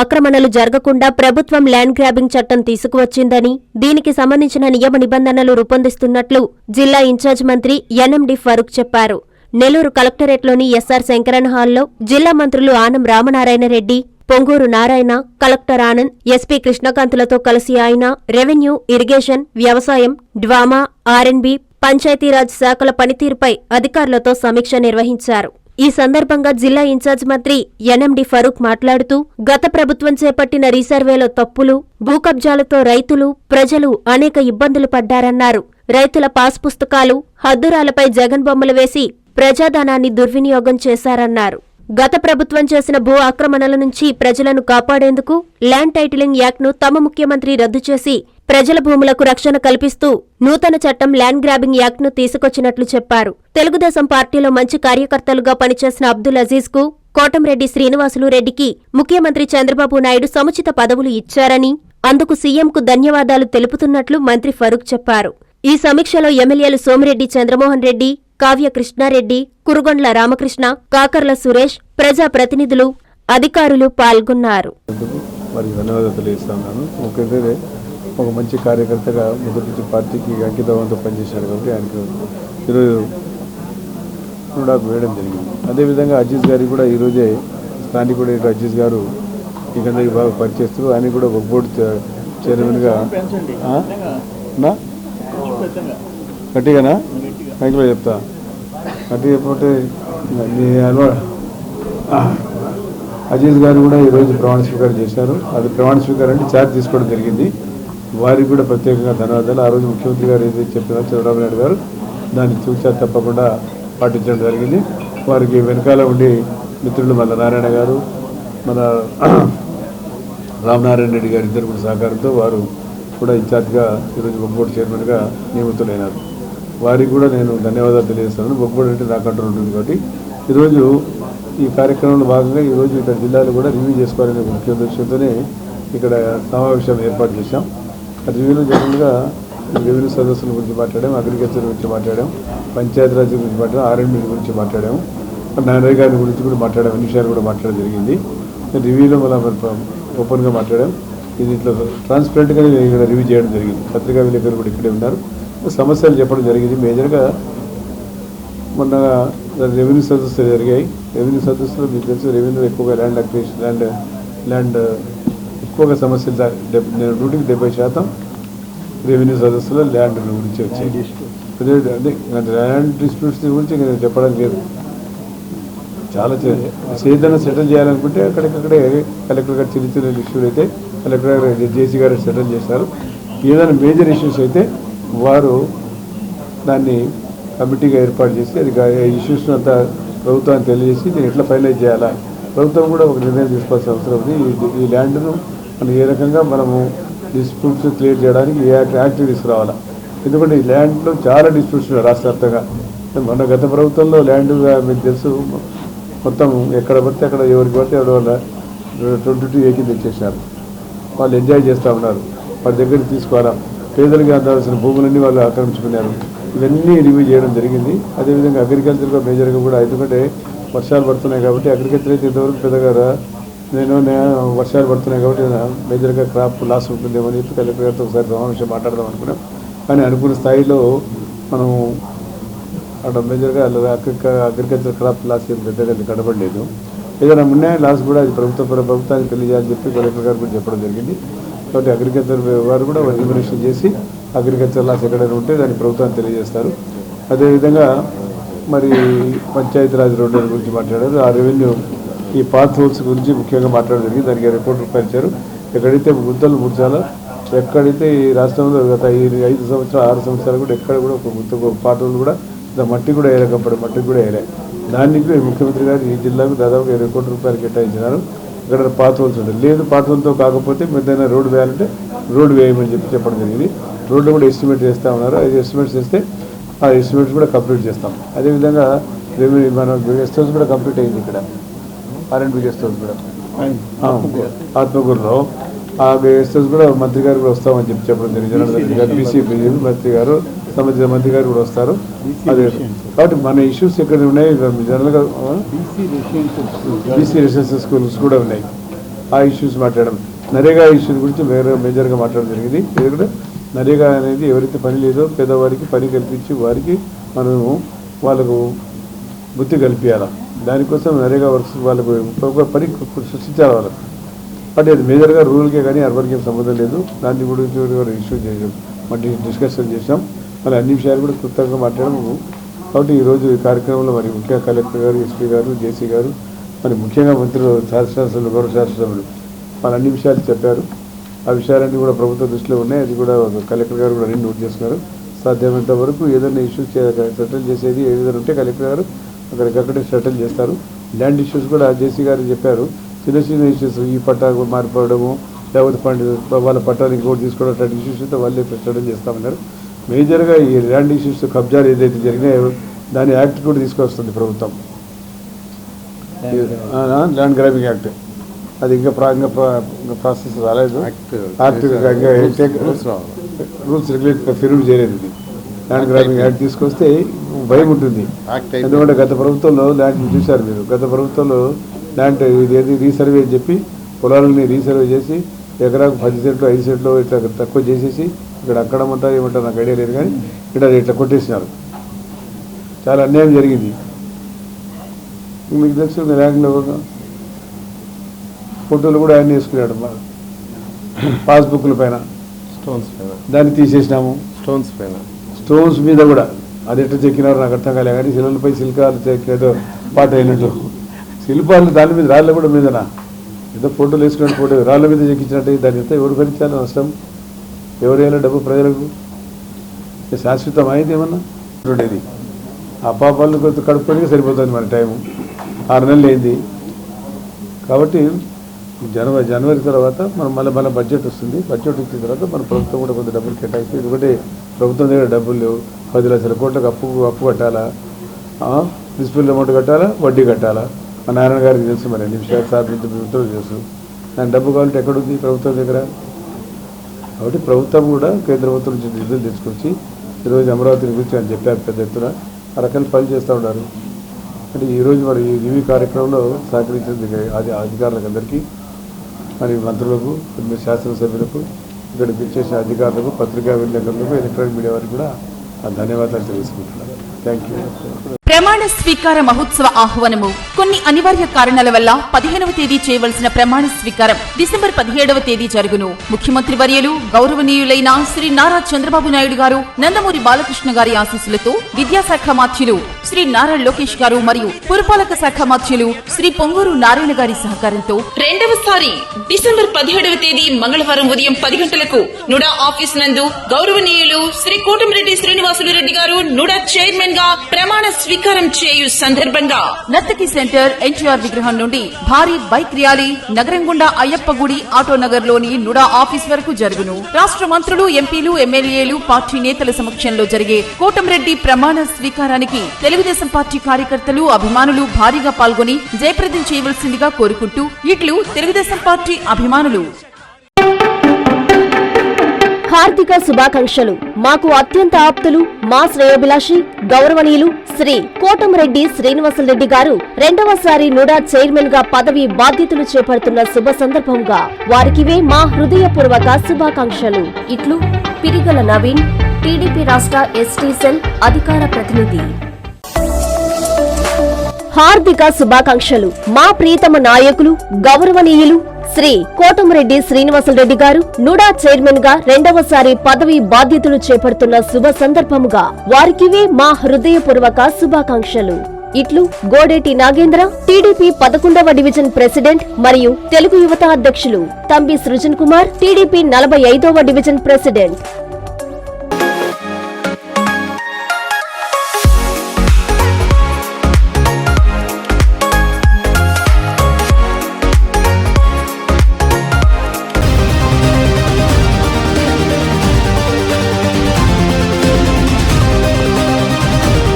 ఆక్రమణలు జరగకుండా ప్రభుత్వం ల్యాండ్ గ్రాబింగ్ చట్టం తీసుకువచ్చిందని దీనికి సంబంధించిన నియమ నిబంధనలు రూపొందిస్తున్నట్లు జిల్లా ఇన్ఛార్జ్ మంత్రి ఎన్ఎండి ఫరూక్ చెప్పారు. నెల్లూరు కలెక్టరేట్లోని ఎస్ఆర్ శంకరన్ హాల్లో జిల్లా మంత్రులు ఆనం రామనారాయణ రెడ్డి పొంగూరు నారాయణ కలెక్టర్ ఆనంద్ ఎస్పీ కృష్ణకాంతులతో కలిసి ఆయన రెవెన్యూ ఇరిగేషన్ వ్యవసాయం డ్వామా ఆర్ఎన్బి పంచాయతీరాజ్ శాఖల పనితీరుపై అధికారులతో సమీక్ష నిర్వహించారు. ఈ సందర్భంగా జిల్లా ఇన్ఛార్జ్ మంత్రి ఎన్ఎండి ఫరూక్ మాట్లాడుతూ గత ప్రభుత్వం చేపట్టిన రీసర్వేలో తప్పులు భూకబ్జాలతో రైతులు ప్రజలు అనేక ఇబ్బందులు పడ్డారన్నారు. రైతుల పాస్ పుస్తకాలు హద్దురాలపై జగన్ బొమ్మలు వేసి ప్రజాధనాన్ని దుర్వినియోగం చేశారన్నారు. గత ప్రభుత్వం చేసిన భూ ఆక్రమణల నుంచి ప్రజలను కాపాడేందుకు ల్యాండ్ టైటిలింగ్ యాక్ట్ను తమ ముఖ్యమంత్రి రద్దు చేసి ప్రజల భూములకు రక్షణ కల్పిస్తూ నూతన చట్టం ల్యాండ్ గ్రాబింగ్ యాక్ట్ను తీసుకొచ్చినట్లు చెప్పారు. తెలుగుదేశం పార్టీలో మంచి కార్యకర్తలుగా పనిచేసిన అబ్దుల్ అజీజ్కు కోటంరెడ్డి శ్రీనివాసులు రెడ్డికి ముఖ్యమంత్రి చంద్రబాబు నాయుడు సముచిత పదవులు ఇచ్చారని అందుకు సీఎంకు ధన్యవాదాలు తెలుపుతున్నట్లు మంత్రి ఫరూక్ చెప్పారు. ఈ సమీక్షలో ఎమ్మెల్యేలు సోమిరెడ్డి చంద్రమోహన్ రెడ్డి కావ్య కృష్ణారెడ్డి కురుగొండ్ల రామకృష్ణ కాకర్ల సురేష్ ప్రజా ప్రతినిధులు అధికారులు పాల్గొన్నారు. ఒక మంచి కార్యకర్తగా మొదటి నుంచి పార్టీకి అంకితవంతో పనిచేశాడు కాబట్టి ఆయనకు ఈరోజు నాకు వేయడం జరిగింది. అదేవిధంగా అజీజ్ గారికి కూడా ఈరోజే స్థానికుడు అజీజ్ గారు ఈ కిందకి బాగా పనిచేస్తూ ఆయన కూడా ఒక బోర్డు చైర్మన్గా గట్టిగానా? మైక్లో చెప్తా. గట్టిగా చెప్పకపోతే మీ అలవాటు. అజీజ్ గారు కూడా ఈరోజు ప్రమాణ స్వీకారం చేశారు. అది ప్రమాణ స్వీకారం అంటే ఛార్జ్ తీసుకోవడం జరిగింది. వారికి కూడా ప్రత్యేకంగా ధన్యవాదాలు. ఆ రోజు ముఖ్యమంత్రి గారు ఏదైతే చెప్పారో చంద్రబాబు నాయుడు గారు దాన్ని చూసా తప్పకుండా పాటించడం జరిగింది. వారికి వెనకాల ఉండి మిత్రులు మన నారాయణ గారు మన రామనారాయణ రెడ్డి గారు ఇద్దరు కూడా సహకారంతో వారు కూడా ఇన్ఛార్జ్గా ఈరోజు బొగ్గోడు చైర్మన్గా నియమితులైనారు. వారికి కూడా నేను ధన్యవాదాలు తెలియజేస్తున్నాను. బొగ్గోడు అంటే నా కంట్రోల్ ఉంటుంది కాబట్టి. ఈరోజు ఈ కార్యక్రమంలో భాగంగా ఈరోజు ఇక్కడ జిల్లాలో కూడా రివ్యూ చేసుకోవాలనే ముఖ్య ఉద్దేశంతోనే ఇక్కడ సమావేశం ఏర్పాటు చేశాం. రివ్యూలో జనరల్గా రెవెన్యూ సదస్సుల గురించి మాట్లాడాం అగ్రికల్చర్ గురించి మాట్లాడాము పంచాయతీరాజ్ గురించి మాట్లాడాము ఆర్ఎండ్బి గురించి మాట్లాడాము నారాయణ గారి గురించి కూడా మాట్లాడాం అన్ని విషయాలు కూడా మాట్లాడడం జరిగింది. రివ్యూలో మళ్ళీ ఓపెన్గా మాట్లాడాం. ఇది ఇట్లా ట్రాన్స్పరెంట్గా ఇక్కడ రివ్యూ చేయడం జరిగింది. పత్రికా విలేకరులు కూడా ఇక్కడే ఉన్నారు. సమస్యలు చెప్పడం జరిగింది. మేజర్గా మొన్న రెవెన్యూ సదస్సులు జరిగాయి. రెవెన్యూ సదస్సులో మీకు తెలుసు రెవెన్యూ ఎక్కువగా ల్యాండ్ అక్విజిషన్ ల్యాండ్ ల్యాండ్ ఎక్కువగా సమస్యలు నేను నూటికి డెబ్బై శాతం రెవెన్యూ సదస్సులో ల్యాండ్ గురించి వచ్చాయి. అదే ల్యాండ్ డిస్ప్యూట్స్ గురించి నేను చెప్పడం లేదు. చాలా ఏదైనా సెటిల్ చేయాలనుకుంటే అక్కడికక్కడే కలెక్టర్ గారు చిన్న చిన్న ఇష్యూలు అయితే కలెక్టర్ గారు జేసీ గారు సెటిల్ చేస్తారు ఏదైనా మేజర్ ఇష్యూస్ అయితే వారు దాన్ని కమిటీగా ఏర్పాటు చేసి అది ఇష్యూస్ అంతా ప్రభుత్వానికి తెలియజేసి దీన్ని ఎట్లా ఫైనలైజ్ చేయాలా? ప్రభుత్వం కూడా ఒక నిర్ణయం తీసుకోవాల్సిన అవసరం ఉంది. ఈ- ఈ ల్యాండ్ను మనం ఏ రకంగా మనము డిస్ప్యూట్స్ క్లియర్ చేయడానికి ఏ యాక్ట్ తీసుకురావాలా? ఎందుకంటే ఈ ల్యాండ్లో చాలా డిస్ప్యూట్స్ ఉన్నాయి రాష్ట్ర వ్యాప్తంగా. మన గత ప్రభుత్వంలో ల్యాండ్ మీకు తెలుసు మొత్తం ఎక్కడ పడితే అక్కడ ఎవరికి పడితే ఎవరి వల్ల ట్వంటీ టూ ఏకి తెచ్చేసినారు వాళ్ళు ఎంజాయ్ చేస్తూ ఉన్నారు. వాళ్ళ దగ్గర తీసుకోవాలా పేదలకి అందాల్సిన భూములన్నీ వాళ్ళు ఆక్రమించుకున్నారు. ఇవన్నీ రివ్యూ చేయడం జరిగింది. అదేవిధంగా అగ్రికల్చర్గా మేజర్గా కూడా ఎందుకంటే వర్షాలు పడుతున్నాయి కాబట్టి అగ్రికల్చర్ అయితే ఇంతవరకు పెద్దగా నేను వర్షాలు పడుతున్నాయి కాబట్టి మేజర్గా క్రాప్ లాస్ ఉంటుందేమని చెప్పి కలెక్టర్ గారితో ఒకసారి సమావేశం మాట్లాడదాం అనుకున్నాం. కానీ అనుకున్న స్థాయిలో మనం అక్కడ మేజర్గా అగ్రికల్చర్ క్రాప్ లాస్ ఏం పెద్దగా అది కనబడలేదు. ఏదైనా ఉన్నాయి లాస్ కూడా అది ప్రభుత్వ ప్రభుత్వానికి తెలియజేయాలని చెప్పి కలెక్టర్ గారు కూడా చెప్పడం జరిగింది. కాబట్టి అగ్రికల్చర్ వారు కూడా ఎలిమినేషన్ చేసి అగ్రికల్చర్ లాస్ ఎక్కడైనా ఉంటే దాన్ని ప్రభుత్వానికి తెలియజేస్తారు. అదేవిధంగా మరి పంచాయతీరాజ్ రోడ్ల గురించి మాట్లాడారు. ఆ రెవెన్యూ ఈ పాత్ హోల్స్ గురించి ముఖ్యంగా మాట్లాడడం జరిగింది. దానికి రిపోర్ట్ రూపాయించారు ఎక్కడైతే గుంతలు ముడ్చాలో ఎక్కడైతే ఈ రాష్ట్రంలో గత ఈ ఐదు సంవత్సరాలు ఆరు సంవత్సరాలు కూడా ఎక్కడ కూడా ఒక గుంత పాటలు పాత కూడా మట్టి కూడా వేయలేకపోతే మట్టి కూడా వేయలే. దానికి ముఖ్యమంత్రి గారు ఈ జిల్లాకు దాదాపు ఇరవై కోట్ల రూపాయలు కేటాయించినారు. ఇక్కడ పాత హోల్స్ ఉంటాయి. లేదు పాత హోల్తో కాకపోతే ఏదైనా రోడ్డు వేయాలంటే రోడ్డు వేయమని చెప్పి చెప్పడం జరిగింది. రోడ్డు కూడా ఎస్టిమేట్ చేస్తూ ఉన్నారు. అది ఎస్టిమేట్ చేస్తే ఆ ఎస్టిమేట్స్ కూడా కంప్లీట్ చేస్తాం. అదేవిధంగా రెవెన్యూ మన గెస్ట్ హౌస్ కూడా కంప్లీట్ అయింది ఇక్కడ. ఆర్ఎండ్బి గెస్ట్ హౌస్ కూడా. ఆత్మకూరులో ఆ గెస్ట్ హౌస్ కూడా మంత్రి గారు కూడా వస్తామని చెప్పి చెప్పడం జరిగింది. జనరల్ మంత్రి గారు బీసీ మంత్రి గారు సంబంధించిన మంత్రి గారు కూడా వస్తారు. అదే కాబట్టి మన ఇష్యూస్ ఎక్కడ ఉన్నాయి. జనరల్గా బీసీ రెసిడెన్షియల్ స్కూల్స్ కూడా ఉన్నాయి. ఆ ఇష్యూస్ మాట్లాడడం. నరేగా ఇష్యూస్ గురించి వేరే మేజర్గా మాట్లాడడం జరిగింది. ఎందుకంటే నరేగా అనేది ఎవరైతే పని లేదో పేదవారికి పని కల్పించి వారికి మనము వాళ్ళకు బుద్ధి కల్పించాలా? దానికోసం నరేగా వర్క్స్ వాళ్ళకు ఒక పని సృష్టించాలి వాళ్ళకు? బట్ అది మేజర్గా రూరల్కే కానీ అర్బన్కే సంబంధం లేదు. దాని గురించి కూడా ఇష్యూ చేసాం మళ్ళీ డిస్కషన్ చేసాం మరి అన్ని విషయాలు కూడా క్లుప్తంగా మాట్లాడము. కాబట్టి ఈరోజు ఈ కార్యక్రమంలో మరి ముఖ్య కలెక్టర్ గారు ఎస్పీ గారు జేసీ గారు మరి ముఖ్యంగా మంత్రులు శాసనసభ్యులు గౌరవ శాసనసభ్యులు వాళ్ళు అన్ని విషయాలు చెప్పారు. ఆ విషయాలన్నీ కూడా ప్రభుత్వ దృష్టిలో ఉన్నాయి. అది కూడా కలెక్టర్ గారు కూడా అన్ని నోట్ చేస్తున్నారు. సాధ్యమైనంత వరకు ఏదైనా ఇష్యూస్ సెటిల్ చేసేది ఏదైనా ఉంటే కలెక్టర్ గారు అక్కడికక్కడే సెటిల్ చేస్తారు. ల్యాండ్ ఇష్యూస్ కూడా జేసీ గారు చెప్పారు. చిన్న చిన్న ఇష్యూస్ ఈ పట్టా మారిపోవడము లేకపోతే పండి వాళ్ళ పట్టాలు ఇంకోటి తీసుకోవడం అట్లాంటి ఇష్యూస్ అయితే వాళ్ళే సెటిల్ చేస్తామన్నారు. మేజర్గా ఈ ల్యాండ్ ఇష్యూస్ కబ్జాలు ఏదైతే జరిగినాయో దాని యాక్ట్ కూడా తీసుకొస్తుంది ప్రభుత్వం. ల్యాండ్ గ్రాబింగ్ యాక్ట్ అది ఇంకా ప్రా ఇంకా ప్రా- ఇంకా ప్రాసెస్ రాలేదు. ఇంకా రూల్స్ రెగ్యులేట్ ఫిర్మ్ చేయలేదు ఇది. ల్యాండ్ గ్రాబింగ్ యాక్ట్ తీసుకొస్తే భయం ఉంటుంది. ఎందుకంటే గత ప్రభుత్వంలో ల్యాండ్ చూశారు మీరు. గత ప్రభుత్వంలో ల్యాండ్ ఇది ఏది రీసర్వే అని చెప్పి పొలాలని రీసర్వే చేసి ఎకరాకు పది సెంట్లు ఐదు సెంట్లు ఇట్లా తక్కువ చేసేసి ఇక్కడ అక్కడ ఏమంటారు ఏమంటారు నాకు ఐడియా లేదు కానీ ఇక్కడ ఇట్లా కొట్టేసినారు. చాలా అన్యాయం జరిగింది. మీకు తెలుసు ల్యాండ్లో ఫోటోలు కూడా ఆయన వేసుకున్నాడు మా పాస్బుక్ల పైన. స్టోన్స్ పైన. దాన్ని తీసేసినాము. స్టోన్స్ పైన. స్టోన్స్ మీద కూడా. అది ఎట్లా చెక్కినారు నాకు అర్థం కాలే కానీ శిలలపై శిల్పాలు చెక్ ఏదో పాట అయినట్టు. శిల్పాలు దాని మీద రాళ్ళ కూడా మీదనా? ఏదో ఫోటోలు వేసుకున్న ఫోటో. రాళ్ళ మీద చెక్కించినట్టు దాని ఎంత ఎవరు భరించాలి నష్టం. ఎవరు వేయాలి డబ్బు ప్రజలకు. శాశ్వతం అయింది ఏమన్నా? ఉండేది ఆ పాపాలను కొంత కడుక్కొని సరిపోతుంది మన టైము. ఆరు నెలలు అయింది. కాబట్టి జనవరి జనవరి తర్వాత మనం మళ్ళీ మళ్ళీ బడ్జెట్ వస్తుంది. బడ్జెట్ వచ్చిన తర్వాత మన ప్రభుత్వం కూడా కొంత డబ్బులు కేటాయిస్తుంది ఎందుకంటే ప్రభుత్వం దగ్గర డబ్బులు లేవు. పది లక్షల కోట్లకు అప్పు అప్పు కట్టాలా? ప్రిన్సిపల్ అమౌంట్ కట్టాలా? వడ్డీ కట్టాలా? మా నారాయణ గారికి తెలుసు మరి అన్ని విషయాలు సార్ ప్రభుత్వం తెలుసు. దాని డబ్బు కావాలంటే ఎక్కడుంది ప్రభుత్వం దగ్గర? కాబట్టి ప్రభుత్వం కూడా కేంద్ర ప్రభుత్వం నుంచి నిధులు తీసుకొచ్చి ఈరోజు అమరావతిని గురించి ఆయన చెప్పారు పెద్ద ఎత్తున. ఆ రకాలు పని చేస్తూ ఉన్నారు. అంటే ఈరోజు మరి ఈ రివ్యూ కార్యక్రమంలో సహకరించిన అది అధికారులకు అందరికీ మరి మంత్రులకు కొన్ని శాసనసభ్యులకు ఇక్కడ చేసిన అధికారులకు పత్రికా విలేకరులకు ఎలక్ట్రానిక్ మీడియా వారికి కూడా ధన్యవాదాలు తెలుసుకుంటున్నాను. థ్యాంక్ యూ ప్రమాణ స్వీకార మహోత్సవ ఆహ్వానము. కొన్ని అనివార్య కారణాల వల్ల పదిహేనవ తేదీ చేయవలసిన ప్రమాణ స్వీకారం డిసెంబర్ పదిహేడవ తేదీ జరుగును. ముఖ్యమంత్రి వర్యులు గౌరవనీయులైన శ్రీ నారా చంద్రబాబు నాయుడు గారు నందమూరి బాలకృష్ణ గారి ఆశీస్సులతో విద్యాశాఖ మాధ్యులు శ్రీ నారా లోకేష్ గారు మరియు పురపాలక శాఖ మాత్యులు శ్రీ పొంగూరు నారాయణ గారి సహకారంతో రెండవసారి డిసెంబర్ పదిహేడవ తేదీ మంగళవారం ఉదయం పది గంటలకు నుడా ఆఫీస్ నందు గౌరవనీయులు శ్రీ కోటమిరెడ్డి శ్రీనివాసులు రెడ్డి గారు నుడా చైర్మన్గా ప్రమాణ స్వీకారం చేయు సందర్భంగా నర్తకి సెంటర్ ఎన్టీఆర్ విగ్రహం నుండి భారీ బైక్ ర్యాలీ నగరం గుండా అయ్యప్ప గుడి ఆటో నగర్లోని నుడా ఆఫీస్ వరకు జరుగును. రాష్ట్ర మంత్రులు ఎంపీలు ఎమ్మెల్యేలు పార్టీ నేతల సమక్షంలో జరిగే కోటంరెడ్డి ప్రమాణ స్వీకారానికి తెలుగుదేశం పార్టీ కార్యకర్తలు అభిమానులు భారీగా పాల్గొని జయప్రదం చేయవలసిందిగా కోరుకుంటూ ఇట్లు తెలుగుదేశం పార్టీ అభిమానులు. కార్తీక శుభాకాంక్షలు. మాకు అత్యంత ఆప్తులు మా శ్రేయోభిలాషి గౌరవనీయులు శ్రీ కోటంరెడ్డి శ్రీనివాసరెడ్డి గారు రెండవసారి నుడా చైర్మన్గా పదవి బాధ్యతలు చేపడుతున్న శుభ సందర్భంగా వారికివే మా హృదయపూర్వక శుభాకాంక్షలు. ఇట్లు పిరిగల నవీన్ టీడీపీ రాష్ట్ర ఎస్టీ సెల్ అధికార ప్రతినిధి. హార్దిక శుభాకాంక్షలు. మా ప్రీతమ నాయకులు గౌరవనీయులు శ్రీ కోటమిరెడ్డి శ్రీనివాసరెడ్డి గారు నుడా చైర్మన్గా రెండవసారి పదవి బాధ్యతలు చేపడుతున్న శుభ సందర్భముగా వారికివే మా హృదయపూర్వక శుభాకాంక్షలు. ఇట్లు గోడేటి నాగేంద్ర టీడీపీ పదకొండవ డివిజన్ ప్రెసిడెంట్ మరియు తెలుగు యువత అధ్యక్షులు తంబి సృజన్ కుమార్ టీడీపీ నలభై ఐదవ డివిజన్ ప్రెసిడెంట్